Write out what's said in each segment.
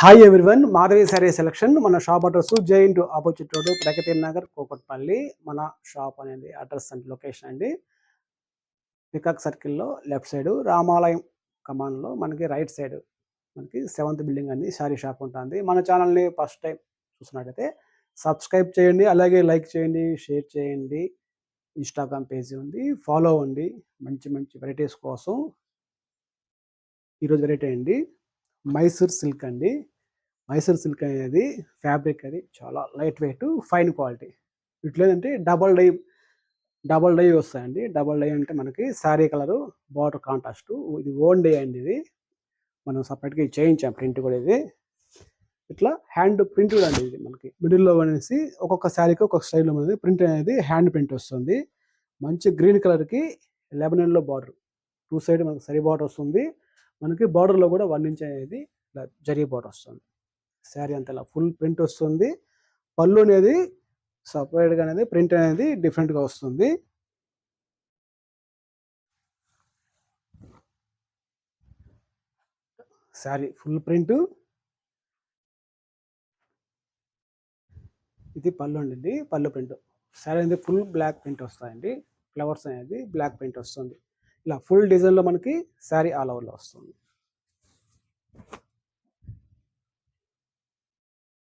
Hi everyone Madhavi sari selection మన shop address giant opposite road Pragathi Nagar Kukatpally మన shop అనేది address and. Location అండి peacock సర్కిల్లో left side రామాలయం కమాన్లో మనకి రైట్ సైడ్ మనకి సెవెంత్ బిల్డింగ్ అనేది సారీ షాప్ ఉంటుంది. మన ఛానల్ని ఫస్ట్ టైం చూసినట్టయితే సబ్స్క్రైబ్ చేయండి. అలాగే లైక్ చేయండి షేర్ చేయండి. ఇన్స్టాగ్రామ్ పేజీ ఉంది. ఫాలో అవ్వండి మంచి మంచి వెరైటీస్ కోసం ఈరోజు వెరైటీ అండి. మైసూర్ సిల్క్ అండి. మైసూర్ సిల్క్ అనేది ఫ్యాబ్రిక్ అది చాలా లైట్ వెయిట్ ఫైన్ క్వాలిటీ. ఇట్లా ఏంటంటే డబల్ డై డబల్ డై వస్తాయండి. డబల్ డై అంటే మనకి శారీ కలరు బార్డర్ కాంట్రాస్ట్. ఇది ఓన్ డే అండి ఇది. మనం సపరేట్గా చేయించాం ప్రింట్ కూడా ఇది. ఇట్లా హ్యాండ్ ప్రింట్ కూడా అండి ఇది మనకి. మిడిల్లో అనేసి ఒక్కొక్క శారీకి ఒక్కొక్క స్టైల్లో అనేది ప్రింట్ అనేది హ్యాండ్ ప్రింట్ వస్తుంది. మంచి గ్రీన్ కలర్కి లెబనన్లో బార్డర్. టూ సైడ్ మనకి సరి బార్డర్ వస్తుంది. మనకి బార్డర్లో కూడా వన్ ఇంచ్ అనేది ఇలా జరీ బార్డర్ వస్తుంది. శారీ అంతలా ఇలా ఫుల్ ప్రింట్ వస్తుంది. పళ్ళు అనేది సపరేట్గా అనేది ప్రింట్ అనేది డిఫరెంట్గా వస్తుంది. శారీ ఫుల్ ప్రింట్ ఇది పళ్ళు అండి పళ్ళు ప్రింట్ శారీ అనేది ఫుల్ బ్లాక్ ప్రింట్ వస్తాయండి. ఫ్లవర్స్ అనేది బ్లాక్ ప్రింట్ వస్తుంది. ఇలా ఫుల్ డిజైన్లో మనకి శారీ ఆల్ ఓవర్లో వస్తుంది.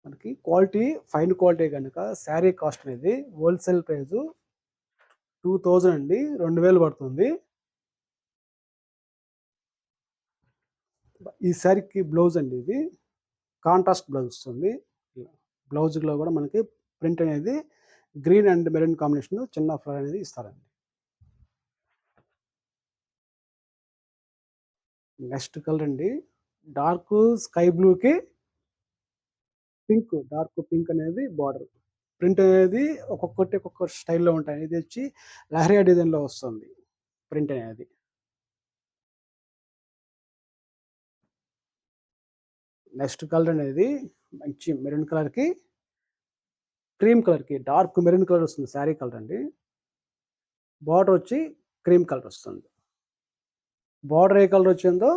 మనకి క్వాలిటీ ఫైన్ క్వాలిటీ కనుక శారీ కాస్ట్ అనేది హోల్సేల్ ప్రైస్ టూ థౌజండ్ అండి రెండు వేలు పడుతుంది. ఈ శారీకి బ్లౌజ్ అండి ఇది. కాంట్రాస్ట్ బ్లౌజ్ వస్తుంది. బ్లౌజ్లో కూడా మనకి ప్రింట్ అనేది గ్రీన్ అండ్ మెరూన్ కాంబినేషన్ చిన్న ఫ్లవర్ అనేది ఇస్తారండి. నెక్స్ట్ కలర్ అండి. డార్క్ స్కై బ్లూకి పింక్. డార్క్ పింక్ అనేది బార్డర్. ప్రింట్ అనేది ఒక్కొక్కటి ఒక్కొక్క స్టైల్లో ఉంటాయి. ఇది వచ్చి లహరియా డిజైన్లో వస్తుంది. ప్రింట్ అనేది. నెక్స్ట్ కలర్ అనేది మంచి మెరూన్ కలర్కి క్రీమ్ కలర్కి డార్క్ మెరూన్ కలర్ వస్తుంది. శారీ కలర్ అండి. బార్డర్ వచ్చి క్రీమ్ కలర్ వస్తుంది. బార్డర్ ఏ కలర్ వచ్చిందో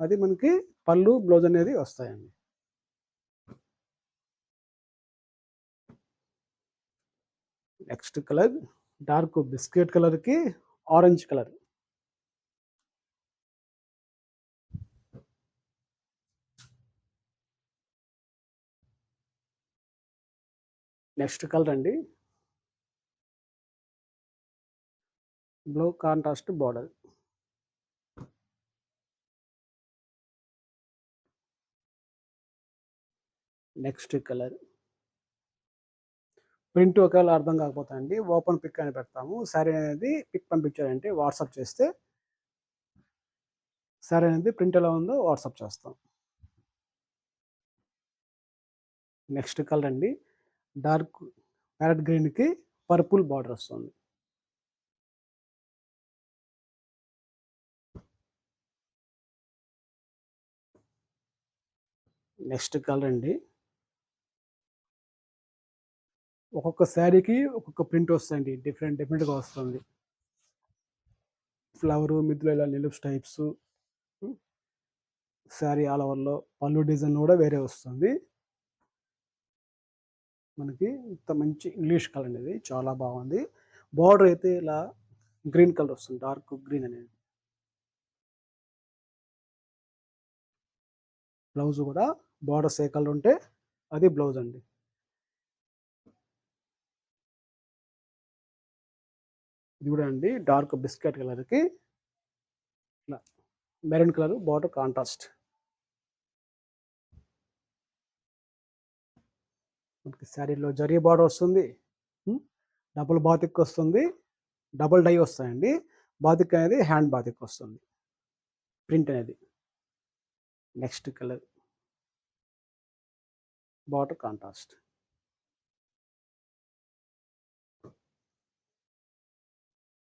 అది మనకి పళ్ళు బ్లౌజ్ అనేది వస్తాయండి. నెక్స్ట్ కలర్ డార్క్ బిస్కెట్ కలర్కి ఆరెంజ్ కలర్. నెక్స్ట్ కలర్ అండి. Blue contrast border. Next colour. Print ఒకవేళ అర్థం కాకపోతే అండి ఓపెన్ పిక్ అని పెడతాము. సారీ అనేది పిక్ పంపించారంటే వాట్సాప్ చేస్తే సరే అనేది ప్రింట్ ఎలా ఉందో వాట్సాప్ చేస్తాం. నెక్స్ట్ కలర్ అండి డార్క్ ప్యారెట్ గ్రీన్కి పర్పుల్ బార్డర్ వస్తుంది. నెక్స్ట్ కలర్ అండి ఒక్కొక్క శారీకి ఒక్కొక్క ప్రింట్ వస్తుంది డిఫరెంట్ డిఫరెంట్గా వస్తుంది. ఫ్లవరు మిద్దులో ఇలా నిలుపు టైప్స్ శారీ ఆల్ ఓవర్లో పళ్ళు డిజైన్ కూడా వేరే వస్తుంది. మనకి ఇంత మంచి ఇంగ్లీష్ కలర్ అనేది చాలా బాగుంది. బార్డర్ అయితే ఇలా గ్రీన్ కలర్ వస్తుంది. డార్క్ గ్రీన్ అనేది. బ్లౌజ్ కూడా బార్డర్స్ ఏ కలర్ ఉంటే అది బ్లౌజ్ అండి. ఇది కూడా అండి. డార్క్ బిస్కెట్ కలర్కి ఇలా మెరూన్ కలర్ బార్డర్ కాంట్రాస్ట్. మనకి శారీలో జరీ బార్డర్ వస్తుంది. డబుల్ బాతిక్ వస్తుంది. డబుల్ డై వస్తాయండి. బాతిక్ అనేది హ్యాండ్ బాతిక్ వస్తుంది. ప్రింట్ అనేది. Next colour. Border contrast.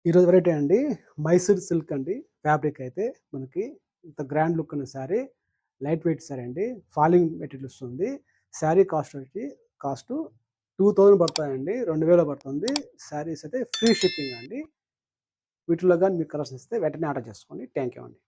ఈరోజు వెరైటీ అండి. మైసూర్ సిల్క్ అండి. ఫ్యాబ్రిక్ అయితే మనకి ఇంత గ్రాండ్ లుక్ ఉన్న శారీ లైట్ వెయిట్ శారీ అండి. ఫాలింగ్ మెటీరియల్ వస్తుంది. శారీ కాస్ట్ వచ్చి కాస్ట్ టూ థౌజండ్ పడుతుందండి. రెండు వేలు పడుతుంది. శారీస్ అయితే ఫ్రీ షిప్పింగ్ అండి. వీటిలో కానీ మీకు కలర్స్ ఇస్తే వెంటనే ఆర్డర్ చేసుకోండి. థ్యాంక్ యూ అండి.